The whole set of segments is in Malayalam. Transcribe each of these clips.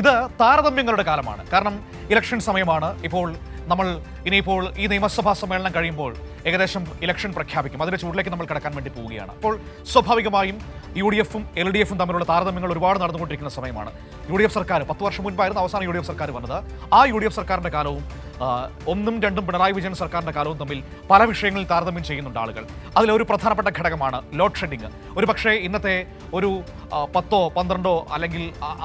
ഇത് താരതമ്യങ്ങളുടെ കാലമാണ്. കാരണം ഇലക്ഷൻ സമയമാണ്. ഇപ്പോൾ നമ്മൾ ഇനിയിപ്പോൾ ഈ നിയമസഭാ സമ്മേളനം കഴിയുമ്പോൾ ഏകദേശം ഇലക്ഷൻ പ്രഖ്യാപിക്കും. അതിന്റെ ചൂടിലേക്ക് നമ്മൾ കിടക്കാൻ വേണ്ടി പോവുകയാണ്. അപ്പോൾ സ്വാഭാവികമായും യു ഡി എഫും എൽ ഡി എഫും തമ്മിലുള്ള താരതമ്യങ്ങൾ ഒരുപാട് നടന്നുകൊണ്ടിരിക്കുന്ന സമയമാണ്. യു ഡി എഫ് സർക്കാർ പത്ത് വർഷം മുൻപായിരുന്നു അവസാന യു ഡി എഫ് സർക്കാർ വന്നത്. ആ യു ഡി എഫ് സർക്കാരിന്റെ കാലവും ഒന്നും രണ്ടും പിണറായി വിജയൻ സർക്കാരിന്റെ കാലവും തമ്മിൽ പല വിഷയങ്ങളിൽ താരതമ്യം ചെയ്യുന്നുണ്ട് ആളുകൾ. അതിലൊരു പ്രധാനപ്പെട്ട ഘടകമാണ് ലോഡ് ഷെഡിങ് ഒരു പക്ഷേ ഇന്നത്തെ ഒരു പത്തോ പന്ത്രണ്ടോ അല്ലെങ്കിൽ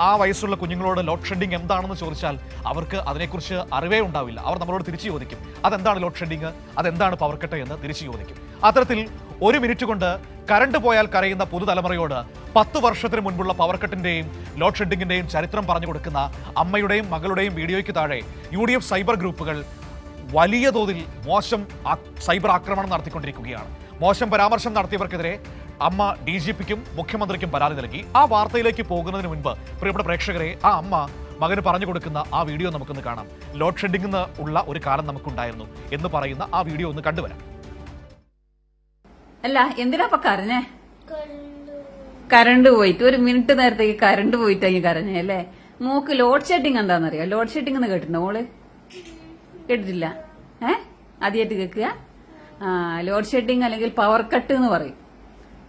ആ വയസ്സുള്ള കുഞ്ഞുങ്ങളോട് ലോഡ് ഷെഡിങ് എന്താണെന്ന് ചോദിച്ചാൽ അവർക്ക് അതിനെക്കുറിച്ച് അറിവേ ഉണ്ടാവില്ല. അവർ നമ്മളോട് തിരിച്ചു ചോദിക്കും. അതെന്താണ് ലോഡ് ഷെഡിങ് അതെന്താണ് പവർ കട്ട്? എന്ന് തിരിച്ചു ചോദിക്കും. അത്തരത്തിൽ ഒരു മിനിറ്റ് കൊണ്ട് കറണ്ട് പോയാൽ കരയുന്ന പുതുതലമുറയോട് പത്ത് വർഷത്തിന് മുൻപുള്ള പവർ കട്ടിന്റെയും ലോഡ് ഷെഡിങ്ങിന്റെയും ചരിത്രം പറഞ്ഞു കൊടുക്കുന്ന അമ്മയുടെയും മകളുടെയും വീഡിയോയ്ക്ക് താഴെ യു ഡി എഫ് സൈബർ ഗ്രൂപ്പുകൾ വലിയ തോതിൽ മോശം സൈബർ ആക്രമണം നടത്തിക്കൊണ്ടിരിക്കുകയാണ്. മോശം പരാമർശം നടത്തിയവർക്കെതിരെ അമ്മ ഡി ജി പിക്കും മുഖ്യമന്ത്രിക്കും പരാതി നൽകി. ആ വാർത്തയിലേക്ക് പോകുന്നതിന് മുൻപ് പ്രിയപ്പെട്ട പ്രേക്ഷകരെ ആ അമ്മ മകന് പറഞ്ഞു കൊടുക്കുന്ന ആ വീഡിയോ നമുക്കൊന്ന് കാണാം. ലോഡ് ഷെഡിംഗ് ഉള്ള ഒരു കാലം നമുക്കുണ്ടായിരുന്നു എന്ന് പറയുന്ന ആ വീഡിയോ ഒന്ന് കണ്ടുവരാം. അല്ല എന്തിനാ കരഞ്ഞേ? കറണ്ട് പോയിട്ട്. ഒരു മിനിറ്റ് നേരത്തേക്ക് കരണ്ട് പോയിട്ടായി കരഞ്ഞേ അല്ലേ? മോക്ക് ലോഡ് ഷെഡിങ് എന്താണെന്നറിയോ ലോഡ് ഷെഡിങ് എന്ന് കേട്ടിട്ടുണ്ടോ മോൾ? കേട്ടിട്ടില്ല. ഏ? ആദ്യമായിട്ട് കേൾക്കുക. ആ ലോഡ് ഷെഡിങ് അല്ലെങ്കിൽ പവർ കട്ട് എന്ന് പറയും.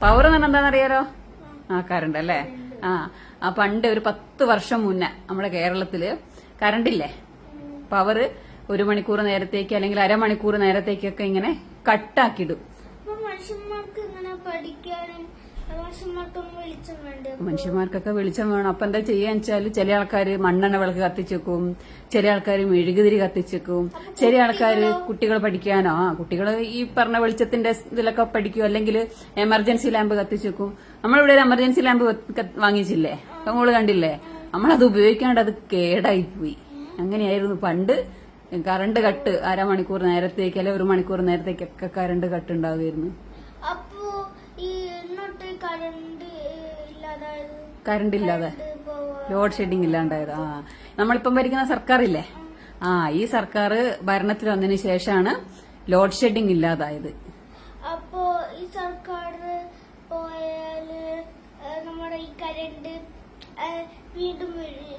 പവർ എന്ന് പറഞ്ഞാൽ എന്താണെന്നറിയാലോ ആ കറണ്ട് അല്ലേ? ആ ആ പണ്ട് ഒരു പത്ത് വർഷം മുന്നേ നമ്മുടെ കേരളത്തിൽ കറണ്ടില്ലേ പവർ ഒരു മണിക്കൂർ നേരത്തേക്ക് അല്ലെങ്കിൽ അരമണിക്കൂർ നേരത്തേക്കൊക്കെ ഇങ്ങനെ കട്ടാക്കിടും മനുഷ്യന്മാർക്ക് ഇങ്ങനെ പഠിക്കാനും മനുഷ്യന്മാർക്കൊക്കെ വെളിച്ചം വേണം. അപ്പൊ എന്താ ചെയ്യാന്ന് വെച്ചാൽ ചില ആൾക്കാർ മണ്ണെണ്ണ വിളക്ക് കത്തിച്ചേക്കും. ചില ആൾക്കാർ മെഴുകുതിരി കത്തിച്ചേക്കും. ചില ആൾക്കാർ കുട്ടികൾ പഠിക്കാനോ ആ കുട്ടികൾ ഈ പറഞ്ഞ വെളിച്ചത്തിന്റെ ഇതിലൊക്കെ പഠിക്കും. അല്ലെങ്കിൽ എമർജൻസി ലാമ്പ് കത്തിച്ചേക്കും. നമ്മളിവിടെ ഒരു എമർജൻസി ലാമ്പ് വാങ്ങിച്ചില്ലേ? നമ്മൾ കണ്ടില്ലേ? നമ്മളത് ഉപയോഗിക്കാണ്ട് അത് കേടായി പോയി അങ്ങനെയായിരുന്നു. പണ്ട് കറണ്ട് കട്ട് അരമണിക്കൂർ നേരത്തേക്ക് അല്ലെ ഒരു മണിക്കൂർ നേരത്തേക്കൊക്കെ കറണ്ട് കട്ട് ഉണ്ടാവുമായിരുന്നു. അപ്പോ ഈ കറണ്ട് ഇല്ലാതെ. ലോഡ് ഷെഡിങ് ഇല്ലാണ്ടായത്. ആ നമ്മളിപ്പം ഭരിക്കുന്ന സർക്കാരില്ലേ? ആ ഈ സർക്കാർ ഭരണത്തിൽ വന്നതിന് ശേഷമാണ് ലോഡ് ഷെഡിങ് ഇല്ലാതായത്. അപ്പോ ഈ സർക്കാർ പോയാൽ നമ്മുടെ ഈ വീണ്ടും വീണ്ടും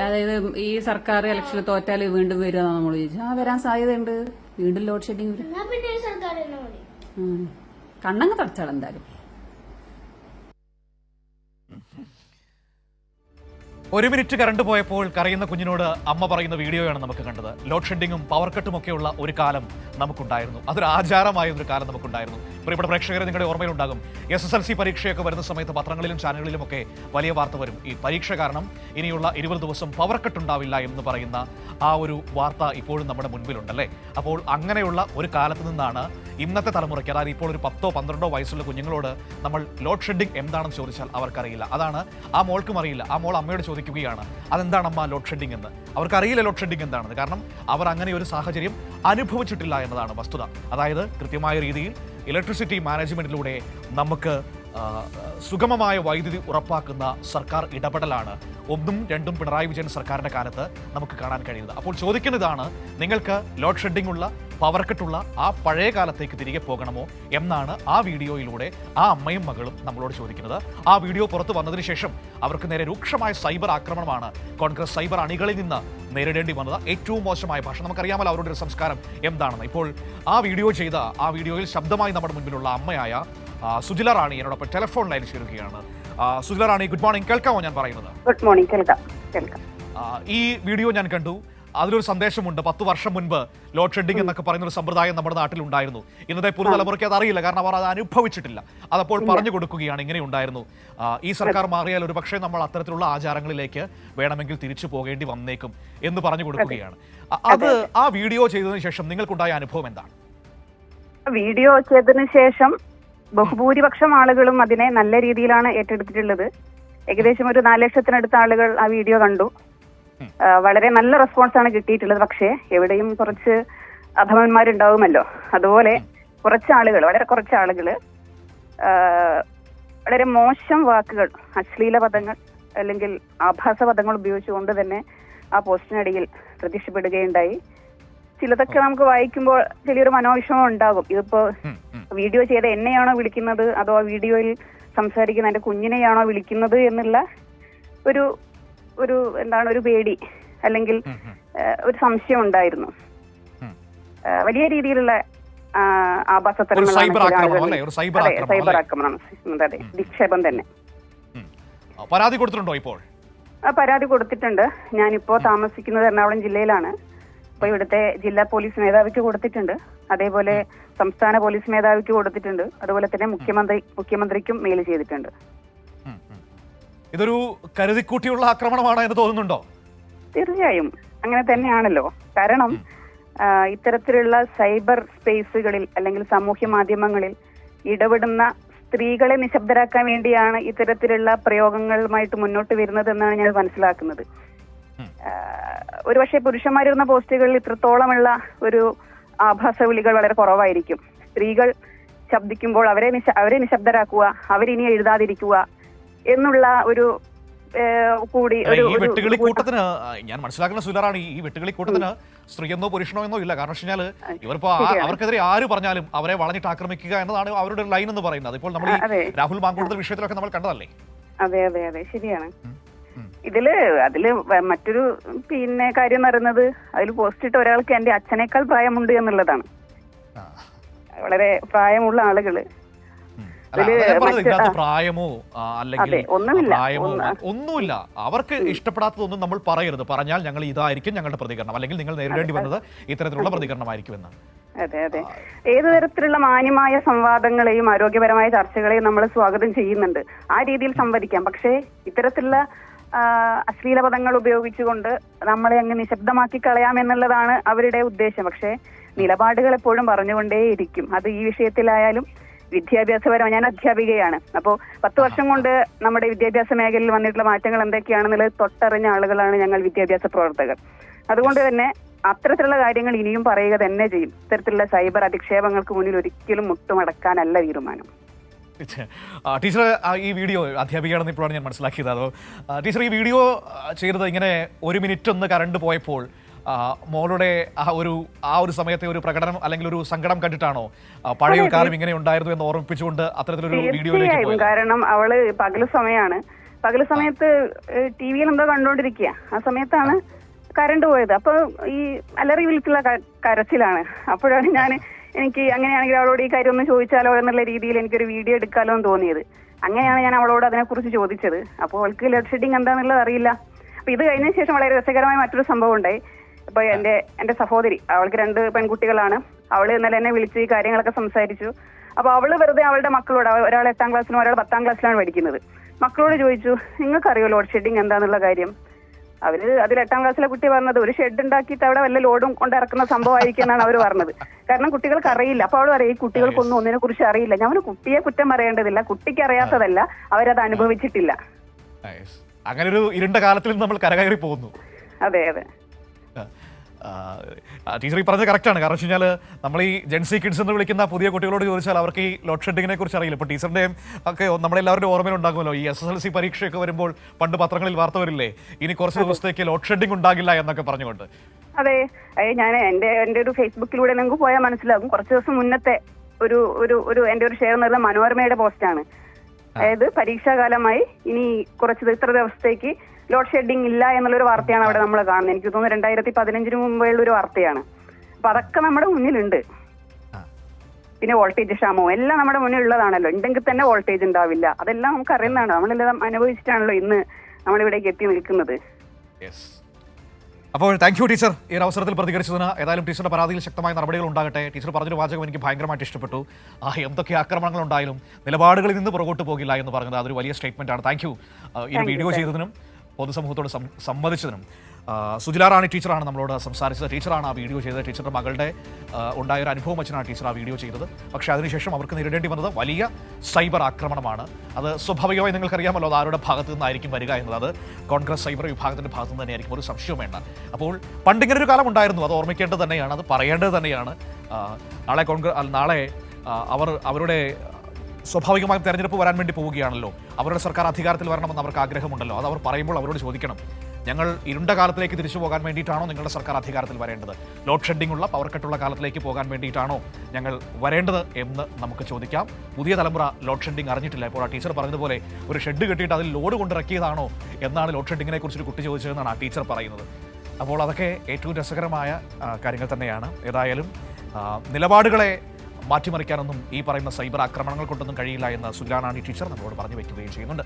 അതായത് ഈ സർക്കാർ ഇലക്ഷനിൽ തോറ്റാൽ വീണ്ടും വരുമെന്നാണ് നമ്മൾ ചോദിച്ചു ആ വരാൻ സാധ്യതയുണ്ട്. വീണ്ടും ലോഡ് ഷെഡിങ് വരും. എന്നാ പിന്നെ ഈ സർക്കാർ തന്നെ മതി. കണ്ണങ്ങ് തടച്ചാൽ എന്തായാലും. ഒരു മിനിറ്റ് കറണ്ട് പോയപ്പോൾ കരയുന്ന കുഞ്ഞിനോട് അമ്മ പറയുന്ന വീഡിയോയാണ് നമുക്ക് കണ്ടത്. ലോഡ് ഷെഡിങ്ങും പവർ കട്ടും ഒക്കെയുള്ള ഒരു കാലം നമുക്കുണ്ടായിരുന്നു. അതൊരു ആചാരമായ ഒരു കാലം നമുക്കുണ്ടായിരുന്നു. പ്രിയപ്പെട്ട പ്രേക്ഷകരെ നിങ്ങളുടെ ഓർമ്മയിലുണ്ടാകും എസ് എസ് എൽ സി പരീക്ഷയൊക്കെ വരുന്ന സമയത്ത് പത്രങ്ങളിലും ചാനലുകളിലും ഒക്കെ വലിയ വാർത്ത വരും. ഈ പരീക്ഷ കാരണം ഇനിയുള്ള ഇരുപത് ദിവസം പവർ കട്ട് ഉണ്ടാവില്ല എന്ന് പറയുന്ന ആ ഒരു വാർത്ത ഇപ്പോഴും നമ്മുടെ മുൻപിലുണ്ടല്ലേ? അപ്പോൾ അങ്ങനെയുള്ള ഒരു കാലത്ത് നിന്നാണ് ഇന്നത്തെ തലമുറയ്ക്ക് അതായത് ഇപ്പോൾ ഒരു പത്തോ പന്ത്രണ്ടോ വയസ്സുള്ള കുഞ്ഞുങ്ങളോട് നമ്മൾ ലോഡ് ഷെഡിങ് എന്താണെന്ന് ചോദിച്ചാൽ അവർക്കറിയില്ല. അതാണ് ആ മോൾക്കും അറിയില്ല. ആ മോൾ അമ്മയോട് ചോദിക്കുകയാണ് അതെന്താണ് അതെന്താണമ്മ ലോഡ് ഷെഡിംഗ് എന്ന്? അവർക്കറിയില്ല ലോഡ് ഷെഡിംഗ് എന്താണെന്ന്. കാരണം അവർ അങ്ങനെ ഒരു സാഹചര്യം അനുഭവിച്ചിട്ടില്ല എന്നതാണ് വസ്തുത. അതായത് കൃത്യമായ രീതിയിൽ ഇലക്ട്രിസിറ്റി മാനേജ്മെന്റിലൂടെ നമുക്ക് സുഗമമായ വൈദ്യുതി ഉറപ്പാക്കുന്ന സർക്കാർ ഇടപെടലാണ് ഒന്നും രണ്ടും പിണറായി വിജയൻ സർക്കാരിന്റെ കാലത്ത് നമുക്ക് കാണാൻ കഴിയുന്നത്. അപ്പോൾ ചോദിക്കുന്നതാണ് നിങ്ങൾക്ക് ലോഡ് ഷെഡിംഗ് ഉള്ള പവർ കട്ടുള്ള ആ പഴയ കാലത്തേക്ക് തിരികെ പോകണമോ എന്നാണ് ആ വീഡിയോയിലൂടെ ആ അമ്മയും മകളും നമ്മളോട് ചോദിക്കുന്നത്. ആ വീഡിയോ പുറത്തു വന്നതിന് ശേഷം അവർക്ക് നേരെ രൂക്ഷമായ സൈബർ ആക്രമണമാണ് കോൺഗ്രസ് സൈബർ അണികളിൽ നിന്ന് നേരിടേണ്ടി വന്നത്. ഏറ്റവും മോശമായ ഭാഷ നമുക്കറിയാമല്ലോ അവരുടെ ഒരു സംസ്കാരം എന്താണെന്ന്. ഇപ്പോൾ ആ വീഡിയോ ചെയ്ത ആ വീഡിയോയിൽ ശബ്ദമായി നമ്മുടെ മുന്നിലുള്ള അമ്മയായ സുജില റാണി എന്നോടൊപ്പം ടെലിഫോൺ ലൈനിൽ ചേരുകയാണ്. സുജില റാണി ഗുഡ് മോർണിംഗ് കേൾക്കാമോ ഞാൻ പറയുന്നത്? ഗുഡ് മോർണിംഗ് കേൾക്കാം. കേൾക്കാം. ഈ വീഡിയോ ഞാൻ കണ്ടു. അതിലൊരു സന്ദേശമുണ്ട്. പത്ത് വർഷം മുൻപ് ലോഡ് ഷെഡിംഗ് എന്നൊക്കെ പറയുന്ന ഒരു സമ്പ്രദായം നമ്മുടെ നാട്ടിലുണ്ടായിരുന്നു. ഇന്നത്തെ പുതുതലമുറയ്ക്ക് അത് അറിയില്ല കാരണം അവർ അത് അനുഭവിച്ചിട്ടില്ല. അതപ്പോൾ പറഞ്ഞു കൊടുക്കുകയാണ്. ഇങ്ങനെ ഉണ്ടായിരുന്നു. ഈ സർക്കാർ മാറിയാൽ ഒരു പക്ഷേ നമ്മൾ അത്തരത്തിലുള്ള ആചാരങ്ങളിലേക്ക് വേണമെങ്കിൽ തിരിച്ചു പോകേണ്ടി വന്നേക്കും എന്ന് പറഞ്ഞു കൊടുക്കുകയാണ്. അത് ആ വീഡിയോ ചെയ്തതിനു ശേഷം നിങ്ങൾക്കുണ്ടായ അനുഭവം എന്താണ്? വീഡിയോ ചെയ്തതിനു ശേഷം ബഹുഭൂരിപക്ഷം ആളുകളും അതിനെ നല്ല രീതിയിലാണ് ഏറ്റെടുത്തിട്ടുള്ളത്. ഏകദേശം ഒരു നാല് ലക്ഷത്തിനടുത്ത ആളുകൾ ആ വീഡിയോ കണ്ടു. വളരെ നല്ല റെസ്പോൺസ് ആണ് കിട്ടിയിട്ടുള്ളത്. പക്ഷേ എവിടെയും കുറച്ച് അധമന്മാരുണ്ടാവുമല്ലോ അതുപോലെ കുറച്ച് ആളുകൾ വളരെ കുറച്ച് ആളുകൾ വളരെ മോശം വാക്കുകൾ അശ്ലീല പദങ്ങൾ അല്ലെങ്കിൽ ആഭാസ പദങ്ങൾ ഉപയോഗിച്ചുകൊണ്ട് തന്നെ ആ പോസ്റ്റിനടിയിൽ പ്രത്യക്ഷപ്പെടുകയുണ്ടായി. ചിലതൊക്കെ നമുക്ക് വായിക്കുമ്പോൾ ചെറിയൊരു മനോവിഷമം ഉണ്ടാകും. ഇതിപ്പോ. വീഡിയോ ചെയ്ത എന്നെയാണോ വിളിക്കുന്നത്? അതോ ആ വീഡിയോയിൽ സംസാരിക്കുന്ന എന്റെ കുഞ്ഞിനെയാണോ വിളിക്കുന്നത് എന്നുള്ള ഒരു ഒരു എന്താണ് ഒരു പേടി അല്ലെങ്കിൽ ഒരു സംശയം ഉണ്ടായിരുന്നു. വലിയ രീതിയിലുള്ള ആഭാസത്തരങ്ങളാണ് സൈബർ ആക്രമണം അതെ, നിക്ഷേപം തന്നെ. പരാതി കൊടുത്തിട്ടുണ്ടോ ഇപ്പോൾ? പരാതി കൊടുത്തിട്ടുണ്ട്. ഞാനിപ്പോ താമസിക്കുന്നത് എറണാകുളം ജില്ലയിലാണ്. അപ്പൊ ഇവിടുത്തെ ജില്ലാ പോലീസ് മേധാവിക്ക് കൊടുത്തിട്ടുണ്ട്. അതേപോലെ സംസ്ഥാന പോലീസ് മേധാവിക്ക് കൊടുത്തിട്ടുണ്ട്. അതുപോലെ തന്നെ മുഖ്യമന്ത്രി മുഖ്യമന്ത്രിക്കും മെയിൽ ചെയ്തിട്ടുണ്ട്. ഇതൊരു കരുതിക്കൂട്ടിയുള്ള ആക്രമണമാണ് എന്ന് തോന്നുന്നുണ്ടോ? തീർച്ചയായും. അങ്ങനെ തന്നെയാണല്ലോ. കാരണം ഇത്തരത്തിലുള്ള സൈബർ സ്പേസുകളിൽ അല്ലെങ്കിൽ സാമൂഹ്യ മാധ്യമങ്ങളിൽ ഇടപെടുന്ന സ്ത്രീകളെ നിശബ്ദരാക്കാൻ വേണ്ടിയാണ് ഇത്തരത്തിലുള്ള പ്രയോഗങ്ങളുമായിട്ട് മുന്നോട്ട് വരുന്നത് എന്നാണ് ഞാൻ മനസ്സിലാക്കുന്നത്. ഒരുപക്ഷെ പുരുഷന്മാരിടുന്ന പോസ്റ്റുകളിൽ ഇത്രത്തോളമുള്ള ഒരു ആഭാസ വിളികൾ വളരെ കുറവായിരിക്കും. സ്ത്രീകൾ ശബ്ദിക്കുമ്പോൾ അവരെ നിശ അവരെ നിശബ്ദരാക്കുക അവരിനി എഴുതാതിരിക്കുക എന്നുള്ള ഒരു കൂടി ഒരു ഈ ഒരു- വെട്ടുകിളി കൂട്ടത്തിന് ഞാൻ മനസ്സിലാക്കുന്ന സുലറാണ് ഈ വെട്ടുകിളി കൂട്ടത്തിന് സ്ത്രീയെന്നോ പുരുഷനോ എന്നോ ഇല്ല. കാരണം വെച്ച് കഴിഞ്ഞാൽ ഇവരിപ്പോ അവർക്കെതിരെ ആര് പറഞ്ഞാലും അവരെ വളഞ്ഞിട്ട് ആക്രമിക്കുക എന്നതാണ് അവരുടെ ലൈൻ എന്ന് പറയുന്നത്. ഇപ്പോൾ നമ്മൾ ഈ രാഹുൽ മാങ്കൂട്ടത്തിൽ വിഷയത്തിലൊക്കെ നമ്മൾ കണ്ടതല്ലേ? അതെ അതെ അതെ. ശരിയാണ്. ഇതിൽ അതിൽ മറ്റൊരു പിന്നെ കാര്യം എന്ന് പറയുന്നത് അതിൽ പോസ്റ്റ് ഇട്ട ഒരാൾക്ക് എന്റെ അച്ഛനേക്കാൾ പ്രായമുണ്ട് എന്നുള്ളതാണ്. വളരെ പ്രായമുള്ള ആളുകൾ. ഇതിനകത്ത്. പ്രായമോ അല്ലെങ്കിൽ. പ്രായമോ ഒന്നുമില്ല. അവർക്ക് ഇഷ്ടപ്പെടാത്തതൊന്നും നമ്മൾ പറയരുത്. പറഞ്ഞാൽ ഞങ്ങൾ ഇതായിരിക്കും ഞങ്ങളുടെ പ്രതികരണം. അല്ലെങ്കിൽ നിങ്ങൾ നേരിടേണ്ടി വന്നത് ഇത്തരത്തിലുള്ള പ്രതികരണമായിരിക്കും എന്ന് അതെ. അതെ ഏതു തരത്തിലുള്ള മാന്യമായ സംവാദങ്ങളെയും ആരോഗ്യപരമായ ചർച്ചകളെയും നമ്മൾ സ്വാഗതം ചെയ്യുന്നുണ്ട്. ആ രീതിയിൽ സംവദിക്കാം. പക്ഷേ ഇത്തരത്തിലുള്ള അശ്ലീല പദങ്ങൾ ഉപയോഗിച്ചുകൊണ്ട് നമ്മളെ അങ്ങ് നിശബ്ദമാക്കി കളയാം എന്നുള്ളതാണ് അവരുടെ ഉദ്ദേശം. പക്ഷേ നിലപാടുകൾ എപ്പോഴും പറഞ്ഞുകൊണ്ടേയിരിക്കും. അത് ഈ വിഷയത്തിലായാലും വിദ്യാഭ്യാസപരമായി ഞാൻ അധ്യാപികയാണ്. അപ്പോൾ പത്ത് വർഷം കൊണ്ട് നമ്മുടെ വിദ്യാഭ്യാസ മേഖലയിൽ വന്നിട്ടുള്ള മാറ്റങ്ങൾ എന്തൊക്കെയാണെന്നുള്ളത് തൊട്ടറിഞ്ഞ ആളുകളാണ് ഞങ്ങൾ വിദ്യാഭ്യാസ പ്രവർത്തകർ. അതുകൊണ്ട് തന്നെ അത്തരത്തിലുള്ള കാര്യങ്ങൾ ഇനിയും പറയുക തന്നെ ചെയ്യും. ഇത്തരത്തിലുള്ള സൈബർ അധിക്ഷേപങ്ങൾക്ക് മുന്നിൽ ഒരിക്കലും മുട്ടുമടക്കാനല്ല തീരുമാനം. ടീച്ചർ ഈ വീഡിയോ അധ്യാപികയാണെന്ന് ഇപ്പോഴാണ് ഞാൻ മനസ്സിലാക്കിയത്. അതോ ടീച്ചർ ഈ വീഡിയോ ചെയ്തത് ഇങ്ങനെ ഒരു മിനിറ്റ് ഒന്ന് കറണ്ട് പോയപ്പോൾ മോളുടെ ആ ഒരു ആ ഒരു സമയത്തെ ഒരു പ്രകടനം അല്ലെങ്കിൽ ഒരു സങ്കടം കണ്ടിട്ടാണോ പഴയ ഒരു കാലം ഇങ്ങനെ ഉണ്ടായിരുന്നു എന്ന് ഓർമ്മിപ്പിച്ചുകൊണ്ട് അത്തരത്തിലൊരു വീഡിയോയിലേക്ക് കാരണം അവൾ പകൽ സമയമാണ് പകൽ സമയത്ത് ടി വിയിൽ എന്തോ കണ്ടോണ്ടിരിക്കുക ആ സമയത്താണ് കരണ്ട് പോയത്. അപ്പൊ ഈ അലറി വിളിച്ചുള്ള കരച്ചിലാണ്. അപ്പോഴാണ് ഞാൻ എനിക്ക് അങ്ങനെയാണെങ്കിൽ അവളോട് ഈ കാര്യം ഒന്ന് ചോദിച്ചാലോ എന്നുള്ള രീതിയിൽ എനിക്കൊരു വീഡിയോ എടുക്കാലോ എന്ന് തോന്നിയത്. അങ്ങനെയാണ് ഞാൻ അവളോട് അതിനെക്കുറിച്ച് ചോദിച്ചത്. അപ്പോൾ അവൾക്ക് ലോഡ് ഷെഡിങ് എന്താണെന്നുള്ളത് അറിയില്ല. അപ്പൊ ഇത് കഴിഞ്ഞ ശേഷം വളരെ രസകരമായ മറ്റൊരു സംഭവം ഉണ്ടായി. ഇപ്പൊ എന്റെ എന്റെ സഹോദരി അവൾക്ക് രണ്ട് പെൺകുട്ടികളാണ്. അവൾ ഇന്നലെ എന്നെ വിളിച്ച് ഈ കാര്യങ്ങളൊക്കെ സംസാരിച്ചു. അപ്പൊ അവൾ വെറുതെ അവളുടെ മക്കളോട് ഒരാൾ എട്ടാം ക്ലാസ്സിലും ഒരാൾ പത്താം ക്ലാസ്സിലാണ് പഠിക്കുന്നത്. മക്കളോട് ചോദിച്ചു നിങ്ങൾക്ക് അറിയോ ലോഡ് ഷെഡിങ് എന്താന്നുള്ള കാര്യം? അവർ അതിൽ എട്ടാം ക്ലാസ്സിലെ കുട്ടി പറഞ്ഞത് ഒരു ഷെഡ് ഉണ്ടാക്കിയിട്ട് അവിടെ വല്ല ലോഡും കൊണ്ട് ഇറക്കുന്ന എന്നാണ് അവർ പറഞ്ഞത്. കാരണം കുട്ടികൾക്ക് അറിയില്ല. അപ്പൊ അവൾ പറയും ഈ കുട്ടികൾക്കൊന്നും ഒന്നിനെ കുറിച്ച് അറിയില്ല. ഞാൻ ഒരു കുട്ടിയെ കുറ്റം പറയേണ്ടതില്ല. കുട്ടിക്ക് അറിയാത്തതല്ല. അവരത് അനുഭവിച്ചിട്ടില്ല. അങ്ങനെ ഒരു ഇരുണ്ട കാലത്തിൽ നമ്മൾ കരകയറി പോകുന്നു. അതെ അതെ. ടീച്ചർ ഈ പറഞ്ഞത് കറക്റ്റാണ് കാരണം വെച്ച് കഴിഞ്ഞാൽ നമ്മൾ ഈ ജെൻസി കിഡ്സ് എന്ന് വിളിക്കുന്ന പുതിയ കുട്ടികളോട് ചോദിച്ചാൽ അവർക്ക് ഈ ലോഡ് ഷെഡിങ്ങിനെ കുറിച്ച് അറിയില്ല. ഇപ്പോൾ ടീച്ചറിന്റെയും ഒക്കെ നമ്മളെല്ലാവരുടെയും ഓർമ്മയിൽ ഉണ്ടാകുമല്ലോ. ഈ എസ് എസ് എൽ സി പരീക്ഷയൊക്കെ വരുമ്പോൾ പണ്ട് പത്രങ്ങളിൽ വാർത്ത വരില്ലേ? ഇനി കുറച്ച് ദിവസത്തേക്ക് ലോഡ് ഷെഡിങ് ഉണ്ടാകില്ല എന്നൊക്കെ പറഞ്ഞുകൊണ്ട്. അതെ. ഞാൻ എന്റെ എന്റെ ഒരു ഫേസ്ബുക്കിലൂടെ നിങ്ങൾക്ക് പോയാൽ മനസ്സിലാകും. കുറച്ച് ദിവസം മുന്നത്തെ ഒരു ഒരു ഒരു എന്റെ ഒരു ഷെയർ എന്ന് പറയുന്നത് മനോരമയുടെ പോസ്റ്റാണ് അതായത് പരീക്ഷാകാലമായി ഇനി കുറച്ച് ഇത്ര ദിവസത്തേക്ക് ലോഡ് ഷെഡിങ് ഇല്ല എന്നുള്ളൊരു വാർത്തയാണ് അവിടെ നമ്മൾ കാണുന്നത്. എനിക്ക് തോന്നുന്നു രണ്ടായിരത്തി പതിനഞ്ചിന് മുമ്പുള്ള ഒരു വാർത്തയാണ്. അപ്പൊ അതൊക്കെ നമ്മുടെ മുന്നിലുണ്ട്. പിന്നെ വോൾട്ടേജ് ക്ഷാമവും എല്ലാം നമ്മുടെ മുന്നിൽ ഉള്ളതാണല്ലോ ഉണ്ടെങ്കിൽ തന്നെ വോൾട്ടേജ് ഉണ്ടാവില്ല. അതെല്ലാം നമുക്ക് അറിയുന്നതാണ് നമ്മളെല്ലാം അനുഭവിച്ചിട്ടാണല്ലോ ഇന്ന് നമ്മളിവിടേക്ക് എത്തി നിൽക്കുന്നത്. അപ്പോൾ താങ്ക് യു ടീച്ചർ ഈ ഒരു അവസരത്തിൽ പ്രതികരിച്ചതിന് ഏതായാലും ടീച്ചറുടെ പരാതിയിൽ ശക്തമായ നടപടികൾ ഉണ്ടാകട്ടെ. ടീച്ചർ പറഞ്ഞൊരു വാചകം എനിക്ക് ഭയങ്കരമായിട്ട് ഇഷ്ടപ്പെട്ടു. ആ എന്തൊക്കെ ആക്രമണങ്ങൾ ഉണ്ടായാലും നിലപാടുകളിൽ നിന്ന് പുറകോട്ട് പോകില്ല എന്ന് പറഞ്ഞത് അതൊരു വലിയ സ്റ്റേറ്റ്മെന്റാണ് താങ്ക് യു ഈ വീഡിയോ ചെയ്തതിനും പൊതുസമൂഹത്തോട് സം- സംവദിച്ചതിനും സുജില റാണി ടീച്ചറാണ് നമ്മളോട് സംസാരിച്ചത്. ടീച്ചറാണ് ആ വീഡിയോ ചെയ്തത്. ടീച്ചറുടെ മകളുടെ ഉണ്ടായ ഒരു അനുഭവം വെച്ചാണ് ടീച്ചർ ആ വീഡിയോ ചെയ്തത്. പക്ഷേ അതിനുശേഷം അവർക്ക് നേരിടേണ്ടി വന്നത് വലിയ സൈബർ ആക്രമണമാണ്. അത് സ്വാഭാവികമായി നിങ്ങൾക്കറിയാമല്ലോ അത് ആരുടെ ഭാഗത്തു നിന്നായിരിക്കും വരിക എന്നത്. അത് കോൺഗ്രസ് സൈബർ വിഭാഗത്തിന്റെ ഭാഗത്തു നിന്ന് തന്നെയായിരിക്കും. ഒരു സംശയം വേണ്ട. അപ്പോൾ പണ്ടിങ്ങനെ ഒരു കാലം ഉണ്ടായിരുന്നു. അത് ഓർമ്മിക്കേണ്ടത് തന്നെയാണ്. അത് പറയേണ്ടത് തന്നെയാണ്. നാളെ കോൺഗ്രസ് നാളെ അവർ അവരുടെ സ്വാഭാവികമായും തെരഞ്ഞെടുപ്പ് വരാൻ വേണ്ടി പോവുകയാണല്ലോ. അവരുടെ സർക്കാർ അധികാരത്തിൽ വരണമെന്ന് അവർക്ക് ആഗ്രഹമുണ്ടല്ലോ. അത് അവർ പറയുമ്പോൾ അവരോട് ചോദിക്കണം. ഞങ്ങൾ ഇരുണ്ട കാലത്തിലേക്ക് തിരിച്ചു പോകാൻ വേണ്ടിയിട്ടാണോ നിങ്ങളുടെ സർക്കാർ അധികാരത്തിൽ വരേണ്ടത്? ലോഡ് ഷെഡിംഗ് ഉള്ള പവർ കട്ടുള്ള കാലത്തിലേക്ക് പോകാൻ വേണ്ടിയിട്ടാണോ ഞങ്ങൾ വരേണ്ടത് എന്ന് നമുക്ക് ചോദിക്കാം. പുതിയ തലമുറ ലോഡ് ഷെഡിംഗ് അറിഞ്ഞിട്ടില്ല. ഇപ്പോൾ ആ ടീച്ചർ പറഞ്ഞതുപോലെ ഒരു ഷെഡ് കെട്ടിയിട്ട് അതിൽ ലോഡ് കൊണ്ടിറക്കിയതാണോ എന്നാണ് ലോഡ് ഷെഡിങ്ങിനെ കുറിച്ചൊരു കുട്ടി ചോദിച്ചതെന്നാണ് ആ ടീച്ചർ പറയുന്നത്. അപ്പോൾ അതൊക്കെ ഏറ്റവും രസകരമായ കാര്യങ്ങൾ തന്നെയാണ്. ഏതായാലും നിലപാടുകളെ മാറ്റിമറിക്കാനൊന്നും ഈ പറയുന്ന സൈബർ ആക്രമണങ്ങൾ കൊണ്ടൊന്നും കഴിയില്ല എന്ന് സുജാനാണി ടീച്ചർ നമ്മളോട് പറഞ്ഞു വയ്ക്കുകയും ചെയ്യുന്നുണ്ട്.